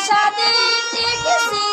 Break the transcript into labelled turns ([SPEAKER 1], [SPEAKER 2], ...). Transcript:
[SPEAKER 1] সাথে দেখেছি